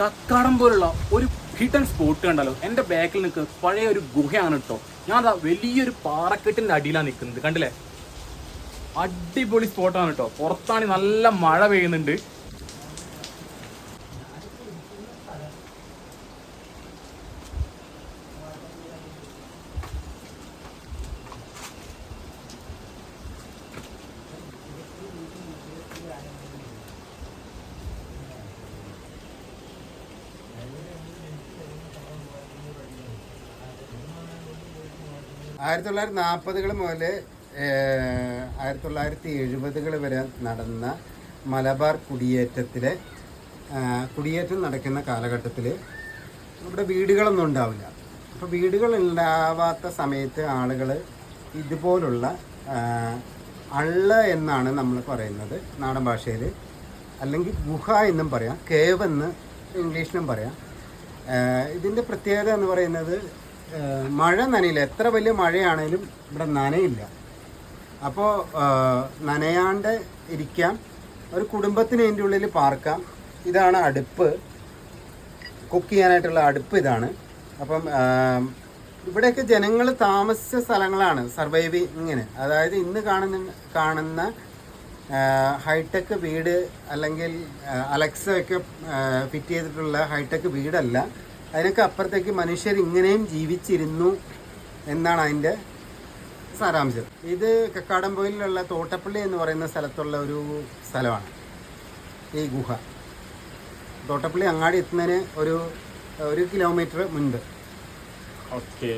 കക്കാടം പോലുള്ള ഒരു hidden spot കണ്ടല്ലോ. എന്റെ ബാക്കിൽ നിൽക്ക് പഴയ ഒരു ഗുഹയാണ് കേട്ടോ ഞാൻ അതാ വലിയൊരു പാറക്കെട്ടിന്റെ അടിയിലാണ് നിൽക്കുന്നത് കണ്ടില്ലേ? അടിപൊളി സ്പോട്ടാണ് കേട്ടോ പുറത്താണ് നല്ല മഴ പെയ്യുന്നുണ്ട്. ആയിരത്തി തൊള്ളായിരത്തി നാൽപ്പതുകൾ മുതൽ ആയിരത്തി തൊള്ളായിരത്തി എഴുപതുകൾ വരെ നടന്ന മലബാർ കുടിയേറ്റത്തിലെ കുടിയേറ്റം നടക്കുന്ന കാലഘട്ടത്തിൽ ഇവിടെ വീടുകളൊന്നും ഉണ്ടാവില്ല. അപ്പോൾ വീടുകൾ ഉണ്ടാവാത്ത സമയത്ത് ആളുകൾ ഇതുപോലുള്ള അള്ള എന്നാണ് നമ്മൾ പറയുന്നത് നാടൻ ഭാഷയിൽ അല്ലെങ്കിൽ ഗുഹ എന്നും പറയാം കേവ് എന്ന് ഇംഗ്ലീഷിലും പറയാം. ഇതിന്റെ പ്രത്യേകത എന്ന് പറയുന്നത് മഴ നനയില്ല. എത്ര വലിയ മഴയാണേലും ഇവിടെ നനയില്ല. അപ്പോൾ നനയാണ്ട് ഇരിക്കാം. ഒരു കുടുംബത്തിന് അതിന്റെ ഉള്ളിൽ പാർക്കാം. ഇതാണ് അടുപ്പ്. കുക്ക് ചെയ്യാനായിട്ടുള്ള അടുപ്പ് ഇതാണ്. അപ്പം ഇവിടെയൊക്കെ ജനങ്ങൾ താമസിച്ച സ്ഥലങ്ങളാണ് സർവൈവ് ഇങ്ങനെ. അതായത് ഇന്ന് കാണുന്ന കാണുന്ന ഹൈടെക് വീട് അല്ലെങ്കിൽ അലക്സ ഒക്കെ ഫിറ്റ് ചെയ്തിട്ടുള്ള ഹൈടെക് വീടല്ല. അതിനൊക്കെ അപ്പുറത്തേക്ക് മനുഷ്യർ ഇങ്ങനെയും ജീവിച്ചിരുന്നു എന്നാണ് അതിന്റെ സാരാംശം. ഇത് കക്കാടംപൊയിലുള്ള തോട്ടപ്പള്ളി എന്ന് പറയുന്ന സ്ഥലത്തുള്ള ഒരു സ്ഥലമാണ്. ഈ ഗുഹ. തോട്ടപ്പള്ളി അങ്ങാടി എത്തുന്നതിന് ഒരു ഒരു കിലോമീറ്റർ മുൻപ്. ഓക്കെ